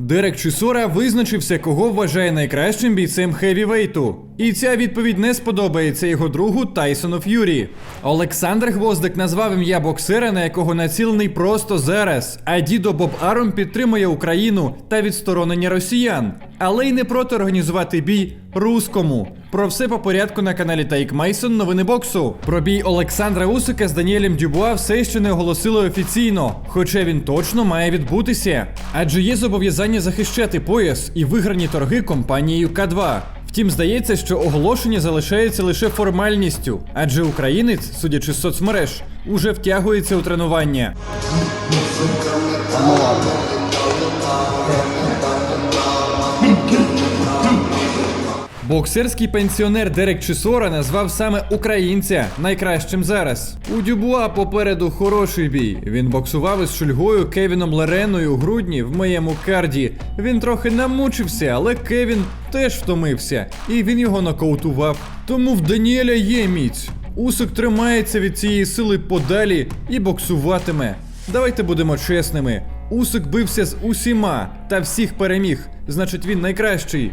Дерек Чусора визначився, кого вважає найкращим бійцем хевівейту. І ця відповідь не сподобається його другу Тайсону Ф'юрі. Олександр Гвоздик назвав ім'я боксера, на якого націлений просто зараз. А дідо Боб Аром підтримує Україну та відсторонення росіян, але й не проти організувати бій рускому. Про все по порядку на каналі Тайк Майсон. Новини боксу. Про бій Олександра Усика з Даніелем Дюбуа все ще не оголосили офіційно, хоча він точно має відбутися. Адже є зобов'язання захищати пояс і виграні торги компанією К2. Втім, здається, що оголошення залишається лише формальністю, адже українець, судячи з соцмереж, уже втягується у тренування. Боксерський пенсіонер Дерек Чисора назвав саме українця найкращим зараз. У Дюбуа попереду хороший бій. Він боксував із Шульгою Кевіном Лереною у грудні в моєму карді. Він трохи намучився, але Кевін теж втомився, і він його нокаутував. Тому в Даніеля є міць. Усик тримається від цієї сили подалі і боксуватиме. Давайте будемо чесними. Усик бився з усіма та всіх переміг. Значить, він найкращий.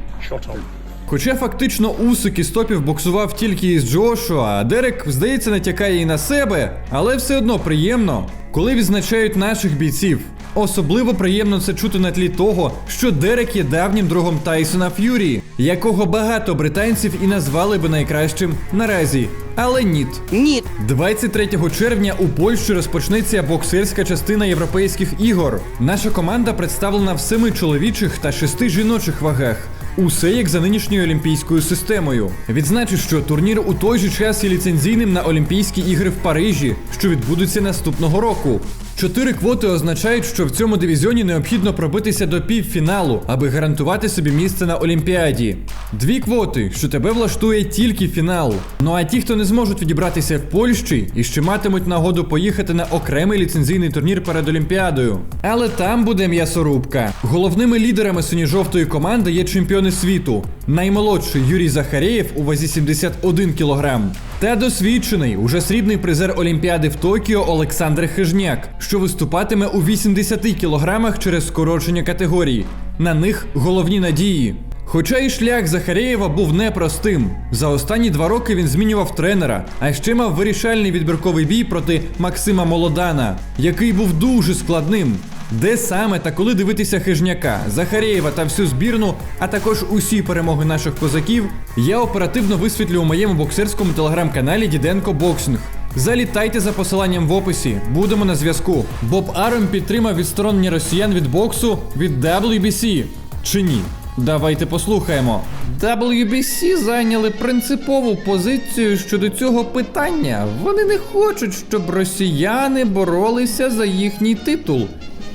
Хоча фактично Усик із топів боксував тільки із Джошуа, а Дерек, здається, натякає і на себе, але все одно приємно, коли відзначають наших бійців. Особливо приємно це чути на тлі того, що Дерек є давнім другом Тайсона Ф'юрі, якого багато британців і назвали би найкращим наразі. Але ніт. Ні. 23 червня у Польщі розпочнеться боксерська частина європейських ігор. Наша команда представлена в семи чоловічих та шести жіночих вагах. Усе як за нинішньою олімпійською системою. Відзначу, що турнір у той же час є ліцензійним на Олімпійські ігри в Парижі, що відбудуться наступного року. Чотири квоти означають, що в цьому дивізіоні необхідно пробитися до півфіналу, аби гарантувати собі місце на Олімпіаді. Дві квоти, що тебе влаштує тільки фінал. Ну а ті, хто не зможуть відібратися в Польщі і ще матимуть нагоду поїхати на окремий ліцензійний турнір перед Олімпіадою. Але там буде м'ясорубка. Головними лідерами синьо-жовтої команди є чемпіони світу. Наймолодший Юрій Захарєєв у вазі 71 кг. Та досвідчений, уже срібний призер Олімпіади в Токіо Олександр Хижняк, що виступатиме у 80 кілограмах через скорочення категорії. На них головні надії. Хоча і шлях Захарєєва був непростим. За останні два роки він змінював тренера, а ще мав вирішальний відбірковий бій проти Максима Молодана, який був дуже складним. Де саме та коли дивитися хижняка, Захарєєва та всю збірну, а також усі перемоги наших козаків, я оперативно висвітлю у моєму боксерському телеграм-каналі Діденко Боксинг. Залітайте за посиланням в описі, будемо на зв'язку. Боб Аром підтримав відсторонення росіян від боксу від WBC. Чи ні? Давайте послухаємо. WBC зайняли принципову позицію щодо цього питання. Вони не хочуть, щоб росіяни боролися за їхній титул.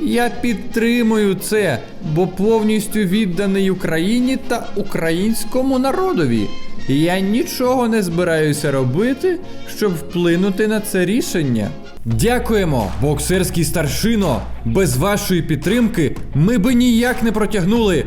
Я підтримую це, бо повністю відданий Україні та українському народові. Я нічого не збираюся робити, щоб вплинути на це рішення. Дякуємо, боксерський старшино. Без вашої підтримки ми би ніяк не протягнули.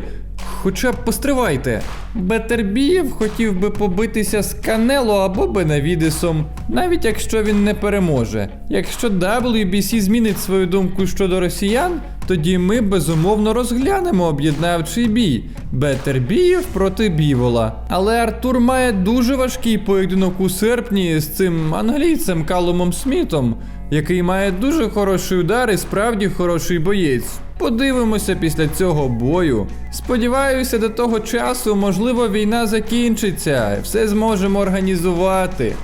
Хоча б постривайте. Бетербієв хотів би побитися з Канело або Бенавідесом, навіть якщо він не переможе. Якщо WBC змінить свою думку щодо росіян, тоді ми безумовно розглянемо об'єднавчий бій Бетербієв проти Бівола. Але Артур має дуже важкий поєдинок у серпні з цим англійцем Калумом Смітом, який має дуже хороший удар і справді хороший боєць. Подивимося після цього бою. Сподіваюся, до того часу, можливо, війна закінчиться, все зможемо організувати.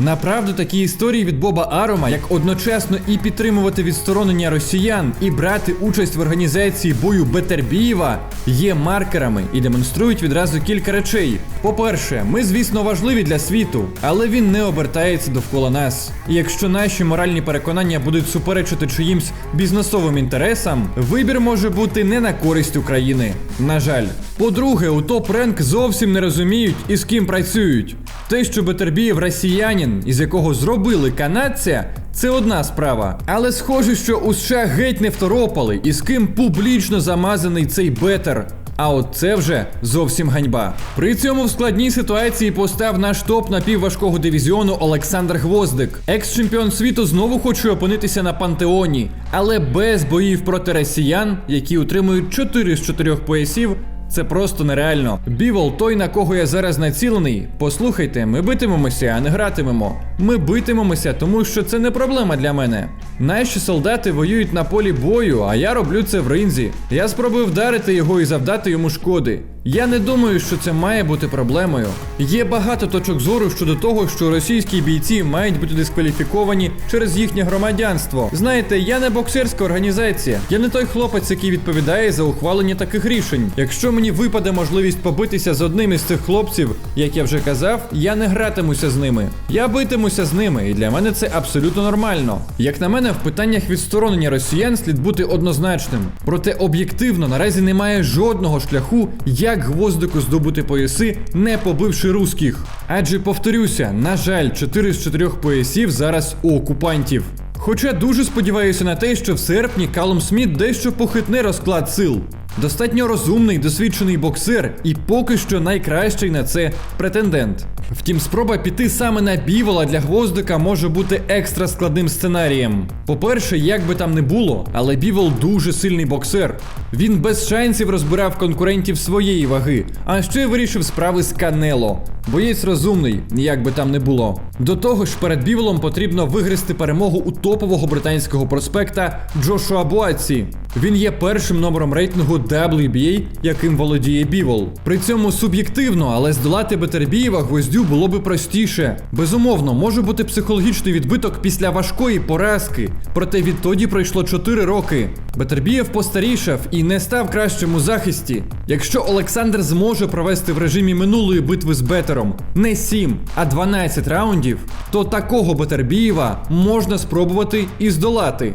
Направду такі історії від Боба Арома, як одночасно і підтримувати відсторонення росіян, і брати участь в організації бою Бетербієва, є маркерами і демонструють відразу кілька речей. По-перше, ми, звісно, важливі для світу, але він не обертається довкола нас. І якщо наші моральні переконання будуть суперечити чиїмсь бізнесовим інтересам, вибір може бути не на користь України. На жаль. По-друге, у топ ренк зовсім не розуміють і з ким працюють. Те, що Бетербієв росіянин, із якого зробили канадця, це одна справа. Але схоже, що у США геть не второпали, і з ким публічно замазаний цей бетер. А от це вже зовсім ганьба. При цьому в складній ситуації постав наш топ напівважкого дивізіону Олександр Гвоздик. Екс-чемпіон світу знову хоче опинитися на пантеоні, але без боїв проти росіян, які утримують 4 з 4 поясів. Це просто нереально. Бівол, той, на кого я зараз націлений. Послухайте, ми битимемося, а не гратимемо. Ми битимемося, тому що це не проблема для мене. Наші солдати воюють на полі бою, а я роблю це в ринзі. Я спробую вдарити його і завдати йому шкоди. Я не думаю, що це має бути проблемою. Є багато точок зору щодо того, що російські бійці мають бути дискваліфіковані через їхнє громадянство. Знаєте, я не боксерська організація. Я не той хлопець, який відповідає за ухвалення таких рішень. Якщо мені випаде можливість побитися з одним із цих хлопців, як я вже казав, я не гратимуся з ними. Я битимуся з ними, і для мене це абсолютно нормально. Як на мене, в питаннях відсторонення росіян слід бути однозначним. Проте об'єктивно наразі немає жодного шляху, як гвоздику здобути пояси, не побивши русських. Адже повторюся, на жаль, 4 з 4 поясів зараз у окупантів. Хоча дуже сподіваюся на те, що в серпні Калум Сміт дещо похитне розклад сил. Достатньо розумний, досвідчений боксер і поки що найкращий на це претендент. Втім, спроба піти саме на бівола для гвоздика може бути екстра складним сценарієм. По-перше, як би там не було, але бівол дуже сильний боксер. Він без шансів розбирав конкурентів своєї ваги, а ще вирішив справи з Канело. Боєць розумний, як би там не було. До того ж, перед біволом потрібно вигризти перемогу у топового британського проспекта Джошуа Буаці. Він є першим номером рейтингу WBA, яким володіє Бівол. При цьому суб'єктивно, але здолати Бетербієва гвоздю було би простіше. Безумовно, може бути психологічний відбиток після важкої поразки. Проте відтоді пройшло 4 роки. Бетербієв постарішав і не став кращим у захисті. Якщо Олександр зможе провести в режимі минулої битви з Бетером не 7, а 12 раундів, то такого Бетербієва можна спробувати і здолати.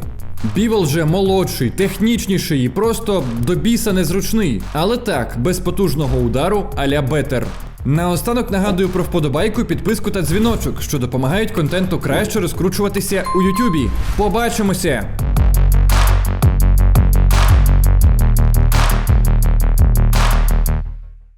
Бівол же молодший, технічніший і просто до біса незручний. Але так, без потужного удару аля бетер. Наостанок нагадую про вподобайку, підписку та дзвіночок, що допомагають контенту краще розкручуватися у Ютубі. Побачимося!